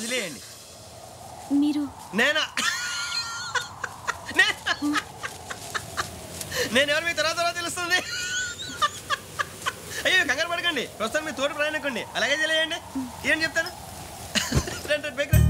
అది లేయండి. మీరు నేనా? నే- నేను ఎవరు? మీ తర్వాత తర్వాత తెలుస్తుంది. అయ్యో కంగారు పడకండి. ప్రస్తుతం మీ తోటి ప్రయాణకండి. అలాగే తెలియండి ఏం చెప్తాను రండి రండి రండి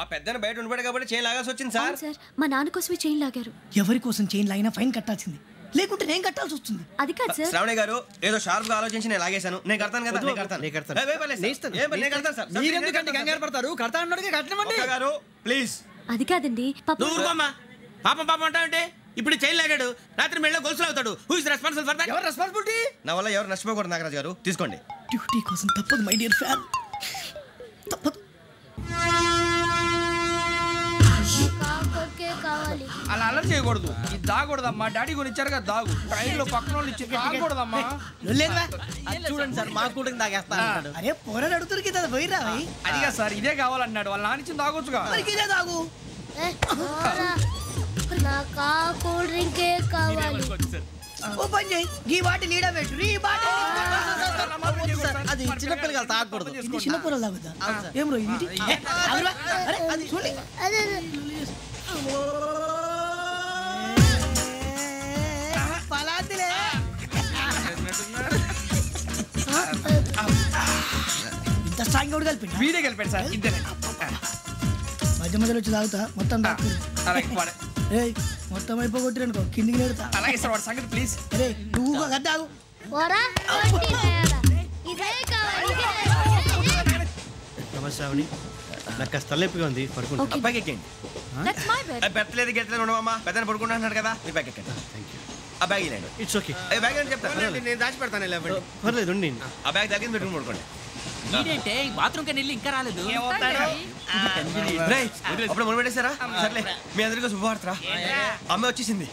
ఆ పెద్దని బయట ఉండిపోయాడు కాబట్టి చేయి లాగాల్సి వచ్చింది సార్. సార్ మా నాన్న కోసమే చైన్ లాగారు. ఎవరి కోసం చైన్ లాగినా ఫైన్ కట్టాల్సింది. లేకుంటే నేను కట్టాల్సి వస్తుంది. అది కాదు సార్. శ్రావణి గారు ఏదో షార్ప్గా ఆలోచించి నేను లాగేశాను. నేను కడతాను కదా నేను కడతాను. నేను కడతాను. నేను కడతాను సార్. మీరెందుకంటే కంగారు పడతారు? కడతా అన్నాడుగా కట్టమండి ఒక్క గారు ప్లీజ్. అది కాదండి పాపం పాపం అంటావంటే? ఇప్పుడు చైన్ లాగాడు రాత్రి మెళ్ళ గొలుసులు అవుతాడు. Who is responsible for that ఎవరు రెస్పాన్సిబిలిటీ నా వల్ల ఎవరు నష్టపోకూడదు నాగరాజు గారు. తీసుకోండి. డ్యూటీ కోసం తప్పదు మై డియర్ ఫ్యాన్ తప్పదు. అలా అల్లరి చేయకూడదు ఇది దాగకూడదమ్మా డాడీ కొని ఇచ్చారు కదా దాగు ట్రైన్లో పక్కన వాళ్ళు ఇచ్చి దాగకూడదమ్మా చూడండి సార్ మా కూడా తాగేస్తా అరే పోరాడు అడుగుతారు కదా పోయిరా భయ్. అదిగా సార్ ఇదే కావాలన్నాడు వాళ్ళ తాగొచ్చుగా మరి ఇదే తాగు నాకు ఆ కూల్ డ్రింకే కావాలి ఓ పని చేయి ఈ పెట్టు ఈ అది చిన్నపిల్లలు తాగకూడదు ఇది తాగుతా ఏం రో ఇది ఏ, ఆగురా. అరే అది చూడండి అదే పలాతిలే. ఇంత స్ట్రాంగ్ కూడా కలిపి వీడే సార్ ఇద్దరే. మధ్య మధ్యలో వచ్చి తాగుతా మొత్తం అలాగే మొత్తం అయిపోగొట్టిరనుకో కిందికి నేడుతా అలాగే సార్ వాడు సంగతి ప్లీజ్. అరే నువ్వు కదా తాగు శ్రావణి నాకు కాస్త తలెప్పిగా ఉంది పడుకుంటా బ్యాగ్ ఎక్కండి దట్స్ మై బెడ్ ఆ, పెట్టలేదు గెట్టలేదు ఉండవమ్మా. పెద్దని పడుకుంటున్నాడు కదా మీరు బ్యాగ్ ఎక్కండి ఆ బ్యాగ్ ఇలాండి ఇట్స్ ఓకే బ్యాగ్ అని చెప్తాను నేను దాచి పెడతాను లేవండి. పర్లేదు ఉండి ఆ బ్యాగ్ తగ్గింది పెట్టుకుని పడుకోండి. ఏంటంటే బాత్రూమ్ కని వెళ్ళి ఇంకా రాలేదు. అప్పుడు మొదలు పెట్టేశారా? సర్లే మీ అందరికీ శుభవార్తరా అమ్మ వచ్చేసింది.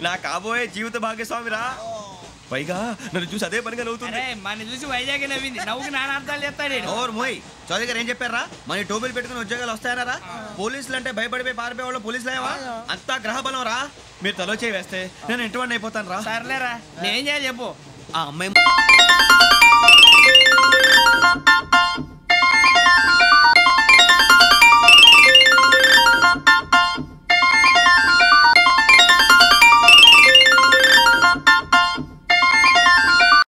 నా కాబోయే జీవిత భాగ్యస్వామిరా. పైగా నన్ను చూసి అదే పనిగా నవ్వుతుంది. మన చూసి వైజాగ్ నవ్వింది. నవ్వుకి నాన్న అర్థాలు చెప్తాడు ఓర్ మోయ్ చౌదరి గారు ఏం చెప్పారా? మన టోబిల్ పెట్టుకుని ఉద్యోగాలు వస్తాయనరా పోలీసులు అంటే భయపడిపోయి పారిపోయే వాళ్ళు పోలీసులు లేవా అంతా గ్రహబలం రా. మీరు తలో చేయి వేస్తే నేను ఇంటివాడిని అయిపోతాను రా. సర్లేరా నేం చేయాలి చెప్పు. ఆ అమ్మాయి